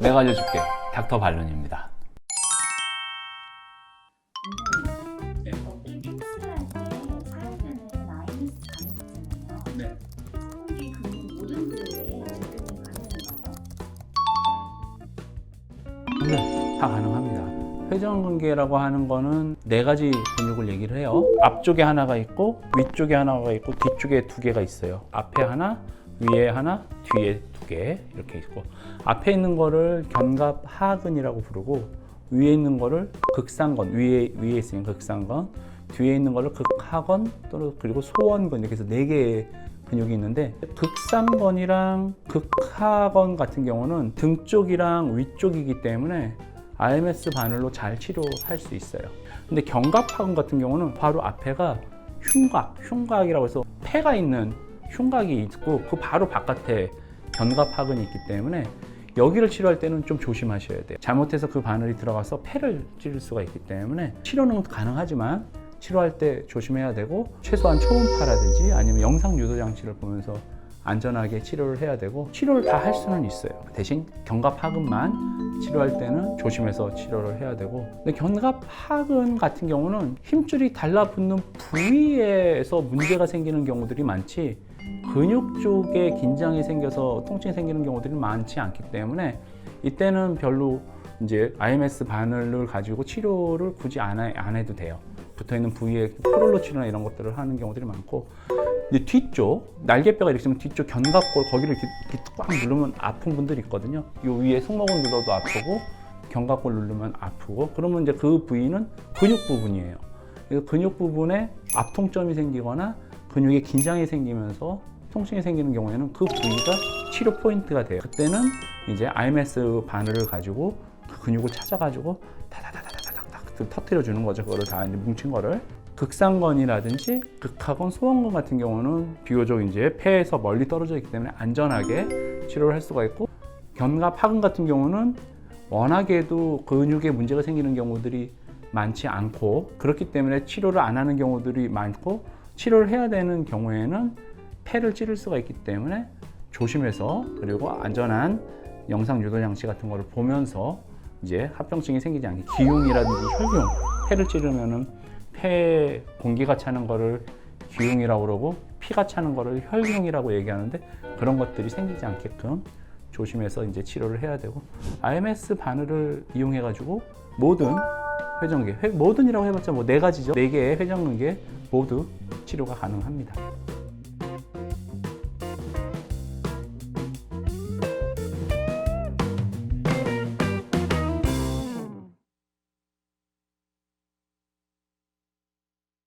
내가 알려줄게. 닥터 발론입니다. 네. 다 가능합니다. 회전근개라고 하는 거는 네 가지 근육을 얘기를 해요. 앞쪽에 하나가 있고 위쪽에 하나가 있고 뒤쪽에 두 개가 있어요. 앞에 하나, 위에 하나, 뒤에 두 개 이렇게 있고 앞에 있는 거를 견갑 하근이라고 부르고 위에 있는 거를 극상건 위에 위에 있으면 극상건 뒤에 있는 거를 극하건 또는 그리고 소원근 이렇게 해서 네 개의 근육이 있는데 극상건이랑 극하건 같은 경우는 등 쪽이랑 위쪽이기 때문에 RMS 바늘로 잘 치료할 수 있어요. 근데 견갑하근 같은 경우는 바로 앞에가 흉곽, 흉곽이라고 해서 폐가 있는 흉곽이 있고 그 바로 바깥에 견갑 하근이 있기 때문에 여기를 치료할 때는 좀 조심하셔야 돼요. 잘못해서 그 바늘이 들어가서 폐를 찌를 수가 있기 때문에 치료는 가능하지만 치료할 때 조심해야 되고 최소한 초음파라든지 아니면 영상 유도 장치를 보면서 안전하게 치료를 해야 되고 치료를 다 할 수는 있어요. 대신 견갑하근만 치료할 때는 조심해서 치료를 해야 되고 근데 견갑하근 같은 경우는 힘줄이 달라붙는 부위에서 문제가 생기는 경우들이 많지 근육 쪽에 긴장이 생겨서 통증이 생기는 경우들이 많지 않기 때문에 이때는 별로 이제 IMS 바늘을 가지고 치료를 굳이 안, 해, 안 해도 돼요. 붙어 있는 부위에 프롤로 치료나 이런 것들을 하는 경우들이 많고 근데 뒤쪽 날개뼈가 이렇게 있으면 뒤쪽 견갑골 거기를 이렇게, 이렇게 꽉 누르면 아픈 분들이 있거든요. 요 위에 승모근 눌러도 아프고 견갑골 누르면 아프고 그러면 이제 그 부위는 근육 부분이에요. 근육 부분에 압통점이 생기거나 근육에 긴장이 생기면서 통증이 생기는 경우에는 그 부위가 치료 포인트가 돼요. 그때는 이제 IMS 바늘을 가지고 그 근육을 찾아가지고 다다다다다닥 터트려 주는 거죠. 그거를 다 이제 뭉친 거를. 극상건이라든지 극하건, 소원건 같은 경우는 비교적 이제 폐에서 멀리 떨어져 있기 때문에 안전하게 치료를 할 수가 있고 견갑, 하근 같은 경우는 워낙에도 근육에 문제가 생기는 경우들이 많지 않고 그렇기 때문에 치료를 안 하는 경우들이 많고 치료를 해야 되는 경우에는 폐를 찌를 수가 있기 때문에 조심해서 그리고 안전한 영상 유도 장치 같은 거를 보면서 이제 합병증이 생기지 않게 기흉이라든지 혈흉 폐를 찌르면은 폐에 공기가 차는 거를 기흉이라고 그러고 피가 차는 거를 혈흉이라고 얘기하는데 그런 것들이 생기지 않게끔 조심해서 이제 치료를 해야 되고 IMS 바늘을 이용해 가지고 모든 회전계 회- 모든이라고 해봤자 뭐 네 가지죠. 네 개의 회전근개 모두 치료가 가능합니다.